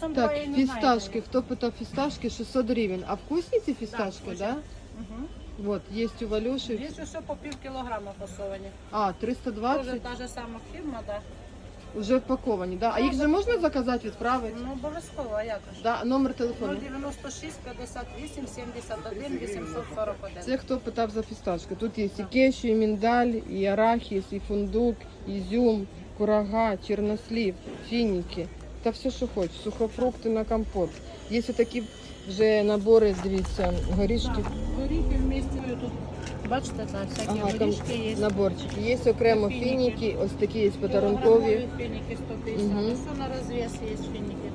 Так, фісташки. Хто питав фісташки, 600 гривень. А вкусні ці фісташки, вкусні. да? Угу. Вот, є у Валюші. Є ще по пів кілограма фасовані. А, Тоже 320 та ж сама фірма, да. вже впаковані, да? А їх же можна заказати, відправити? Ну, обов'язково, а як ж? Да, номер телефону. 096 58 71 841. Це хто питав за фісташки. Тут є і кешю, і міндаль, і арахіс, і фундук, ізюм, курага, чорнослів, фініки. Та все, що хочеш, сухофрукти на компот. Є такі вже набори, дивіться, горішки. Горіхи вместе тут. Бачите, так, всякі Ага, там горішки є. наборчики. Є окремо Фініки. фініки, ось такі є подарункові. Фініки 150. Мгм. Все на розв'яз є фініки.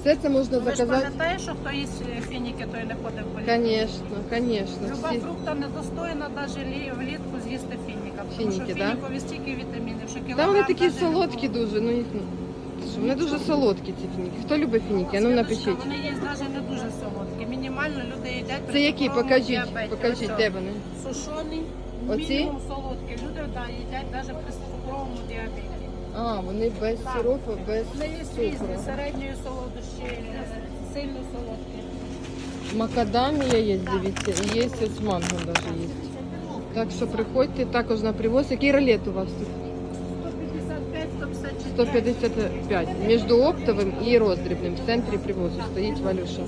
Все це можна Ви ж заказати. пам'ятаєте, що хто їсть фініки, той не ходить в політику? Звісно, звісно. Люба Всі. фрукта недостойна навіть влітку з'їсти фініка. Тому Фініки, що да? фінікові стільки вітамінів, що Та кілограм вони такі навіть не солодкі дуже, ну їх ну, що, вони дуже солодкі ці фініки. Хто любить фініки? Ну напишіть. Вони є навіть не дуже солодкі. Мінімально люди їдять при Це які? цукровому Покажіть, діабеті. покажіть, де вони. Сушоний, Оці? мінімум солодкі. Люди да, їдять навіть при цукровому діабеті. А, вони без Так. сиропу, без Вони є цукру. середньої солодощі, сильно солодкі. Макадамія є, дивіться, і є ось манго навіть є. Так що приходьте також на привоз. Який ролет у вас тут? 155, 154. 155. Між оптовим і роздрібним. В центрі привозу стоїть Валюша.